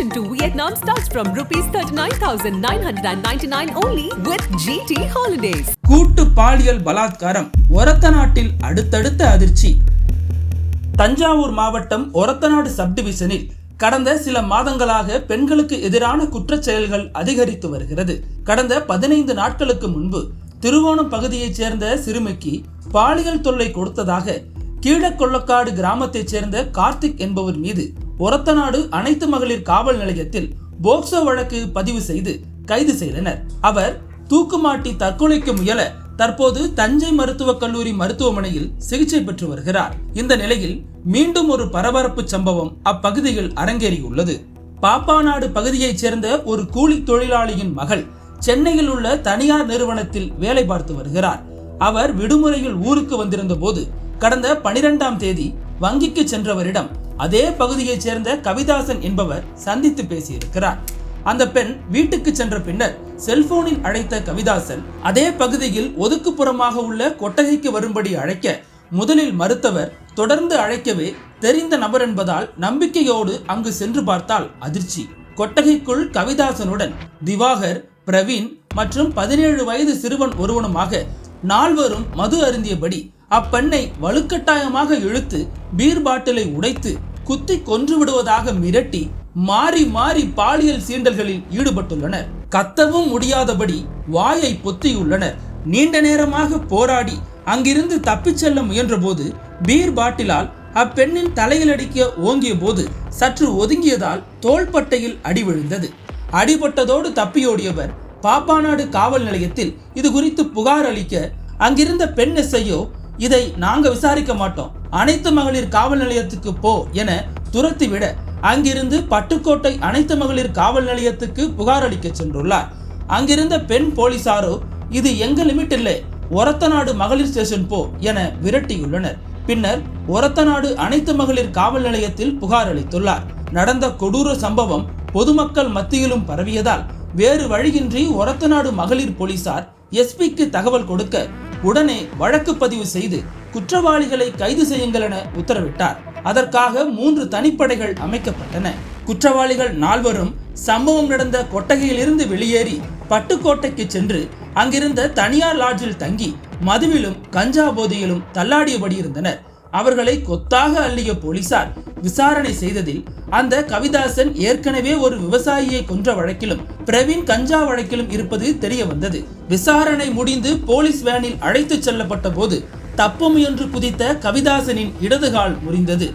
Admission to Vietnam starts from rupees 39,999 only with GT Holidays. கூட்டு பாலியல் பலாத்காரம் ஒரத்த நாட்டில் அடுத்தடுத்த அதிர்ச்சி தஞ்சாவூர் மாவட்டம் ஒரத்தநாடு சப்டிவிஷனில் கடந்த சில மாதங்களாக பெண்களுக்கு எதிரான குற்றச் செயல்கள் அதிகரித்து வருகிறது கடந்த பதினைந்து நாட்களுக்கு முன்பு திருவோணம் பகுதியைச் சேர்ந்த சிறுமிக்கு பாலியல் தொல்லை கொடுத்ததாக கீழக்கொள்ளக்காடு கிராமத்தைச் சேர்ந்த கார்த்திக் என்பவர் மீது ஒரத்தநாடு அனைத்து மகளிர் காவல் நிலையத்தில் போக்சோ வழக்கு பதிவு செய்து கைது செய்தனர். அவர் தூக்குமாட்டி தற்கொலைக்கு முயல தற்போது தஞ்சை மருத்துவக் கல்லூரி மருத்துவமனையில் சிகிச்சை பெற்று வருகிறார். இந்த நிலையில் மீண்டும் ஒரு பரபரப்பு சம்பவம் அப்பகுதியில் அரங்கேறியுள்ளது. பாப்பாநாடு பகுதியைச் சேர்ந்த ஒரு கூலி தொழிலாளியின் மகள் சென்னையில் உள்ள தனியார் நிறுவனத்தில் வேலை பார்த்து வருகிறார். அவர் விடுமுறையில் ஊருக்கு வந்திருந்த போது கடந்த பனிரெண்டாம் தேதி வங்கிக்கு சென்றவரிடம் அதே பகுதியைச் சேர்ந்த கவிதாசன் என்பவர் சந்தித்து பேசியிருக்கிறார். அந்த பெண் வீட்டுக்கு சென்ற பின்னர் செல்போனில் அழைத்த கவிதாசன் அதே பகுதியில் ஒதுக்குப்புறமாக உள்ள கொட்டகைக்கு வரும்படி அழைக்க முதலில் மறுத்தவர் தொடர்ந்து அழைக்கவே தெரிந்த நபர் என்பதால் நம்பிக்கையோடு அங்கு சென்று பார்த்தால் அதிர்ச்சி கொட்டகைக்குள் கவிதாசனுடன் திவாகர் பிரவீன் மற்றும் பதினேழு வயது சிறுவன் ஒருவனுமாக நால்வரும் மது அருந்தியபடி அப்பெண்ணை வலுக்கட்டாயமாக இழுத்து பீர் பாட்டிலை உடைத்து குத்தி கொன்று விடுவதாக மிரட்டி மாறி மாறி பாலியல் சீண்டல்களில் ஈடுபட்டுள்ளனர். கத்தவும் முடியாதபடி வாயை பொத்தியுள்ளனர். நீண்ட நேரமாக போராடி அங்கிருந்து தப்பிச் செல்ல முயன்றபோது பீர் பாட்டிலால் அப்பெண்ணின் தலையில் அடிக்க ஓங்கிய போது சற்று ஒதுங்கியதால் தோள்பட்டையில் அடி விழுந்தது. அடிபட்டதோடு தப்பியோடியவர் பாப்பாநாடு காவல் நிலையத்தில் இது குறித்து புகார் அளிக்க அங்கிருந்த பெண் எஸ்ஐயோ இதை நாங்க விசாரிக்க மாட்டோம். அனைத்து மகளிர் காவல் நிலையத்துக்கு போ என துரத்திவிட அங்கிருந்து பட்டுக்கோட்டை அனைத்து மகளிர் காவல் நிலையத்துக்கு புகார் அளிக்க சென்றுள்ளார். அங்கிருந்த பெண் போலீசாரோ இது எங்க லிமிட் இல்லை ஒரத்தநாடு மகளிர் ஸ்டேஷன் போ என விரட்டியுள்ளனர். பின்னர் ஒரத்தநாடு அனைத்து மகளிர் காவல் நிலையத்தில் புகார் அளித்துள்ளார். நடந்த கொடூர சம்பவம் பொதுமக்கள் மத்தியிலும் பரவியதால் வேறு வழியின்றி ஒரத்தநாடு மகளிர் போலீசார் எஸ்பிக்கு தகவல் கொடுக்க உடனே வழக்கு பதிவு செய்து குற்றவாளிகளை கைது செய்யுங்கள் என உத்தரவிட்டார். அதற்காக மூன்று தனிப்படைகள் அமைக்கப்பட்டன. குற்றவாளிகள் நால்வரும் சம்பவம் நடந்த கொட்டகையிலிருந்து வெளியேறி பட்டுக்கோட்டைக்கு சென்று அங்கிருந்த தனியார் லாட்ஜில் தங்கி மதுவிலும் கஞ்சா போதையிலும் தள்ளாடியபடி இருந்தனர். அவர்களை கொத்தாக அள்ளிய போலீசார் விசாரணை செய்ததில் அந்த கவிதாசன் ஏற்கனவே ஒரு விவசாயியை கொன்ற வழக்கிலும் பிரவீன் கஞ்சா வழக்கிலும் இருப்பது தெரிய வந்தது விசாரணை முடிந்து போலீஸ் வேனில் அழைத்துச் செல்லப்பட்ட போது தப்ப முயன்று குதித்த கவிதாசனின் இடதுகால் முறிந்தது.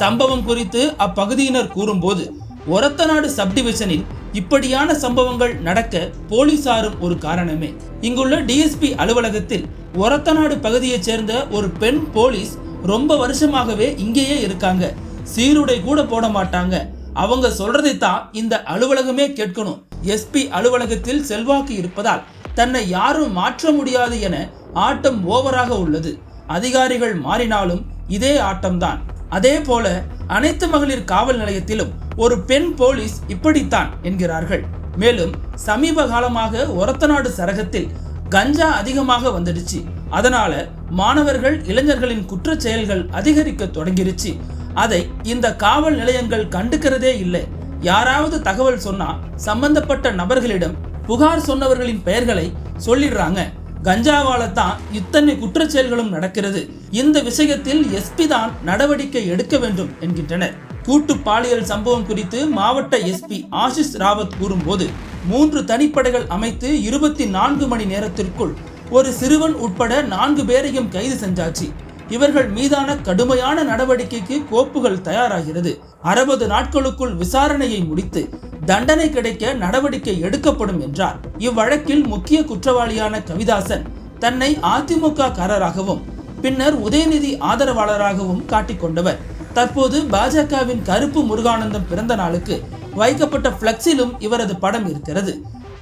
சம்பவம் குறித்து அப்பகுதியினர் கூறும்போது ஒரத்தநாடு சப்டிவிஷனில் இப்படியான சம்பவங்கள் நடக்க போலீசாரும் ஒரு காரணமே. இங்குள்ள டிஎஸ்பி அலுவலகத்தில் ஒரத்தநாடு பகுதியைச் சேர்ந்த ஒரு பெண் போலீஸ் ரொம்ப வருஷமாகவே இங்கேயே இருக்காங்க. சீருடை கூட போட மாட்டாங்க. அவங்க சொல்றதைத்தான் இந்த அலுவலகமே கேட்கணும். எஸ்பி அலுவலகத்தில் செல்வாக்கு இருப்பதால் தன்னை யாரும் மாற்ற முடியாது என ஆட்டம் ஓவராக உள்ளது. அதிகாரிகள் மாறினாலும் இதே ஆட்டம்தான். அதே போல அனைத்து மகளிர் காவல் நிலையத்திலும் ஒரு பெண் போலீஸ் இப்படித்தான் என்கிறார்கள். மேலும் சமீப காலமாக ஒரத்தநாடு சரகத்தில் கஞ்சா அதிகமாக வந்துடுச்சு. அதனால மாணவர்கள் இளைஞர்களின் குற்ற செயல்கள் அதிகரிக்க தொடங்கிருச்சு. அதை இந்த காவல் நிலையங்கள் கண்டுக்கிறதே இல்லை. யாராவது தகவல் சொன்னா சம்பந்தப்பட்ட நபர்களிடம் புகார் சொன்னவர்களின் பெயர்களை சொல்லிடுறாங்க. கஞ்சாவால தான் இத்தனை குற்றச்செயல்களும் நடக்கிறது. இந்த விஷயத்தில் எஸ்பி தான் நடவடிக்கை எடுக்க வேண்டும் என்கின்றனர். கூட்டு பாலியல் சம்பவம் குறித்து மாவட்ட எஸ்பி ஆஷிஷ் ராவத் கூறும்போது மூன்று தனிப்படைகள் அமைத்து இருபத்தி நான்கு மணி நேரத்திற்குள் ஒரு சிறுவன் உட்பட நான்கு பேரையும் கைது செஞ்சாச்சு. இவர்கள் மீதான கடுமையான நடவடிக்கைக்கு கோப்புகள் தயாராகிறது. அறுபது நாட்களுக்குள் விசாரணையை முடித்து தண்டனை கிடைக்க நடவடிக்கை எடுக்கப்படும் என்றார். இவ்வழக்கில் முக்கிய குற்றவாளியான கவிதாசன் தன்னை அதிமுக காரராகவும் பின்னர் உதயநிதி ஆதரவாளராகவும் காட்டிக்கொண்டவர். தற்போது பாஜகவின் கருப்பு முருகானந்தம் பிறந்த நாளுக்கு வைக்கப்பட்ட பிளக்ஸிலும் இவரது படம் இருக்கிறது.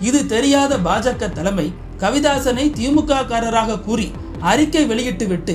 இது தெரியாத பாஜக தலைமை கவிதாசனை திமுக காரராக கூறி அறிக்கை வெளியிட்டுவிட்டு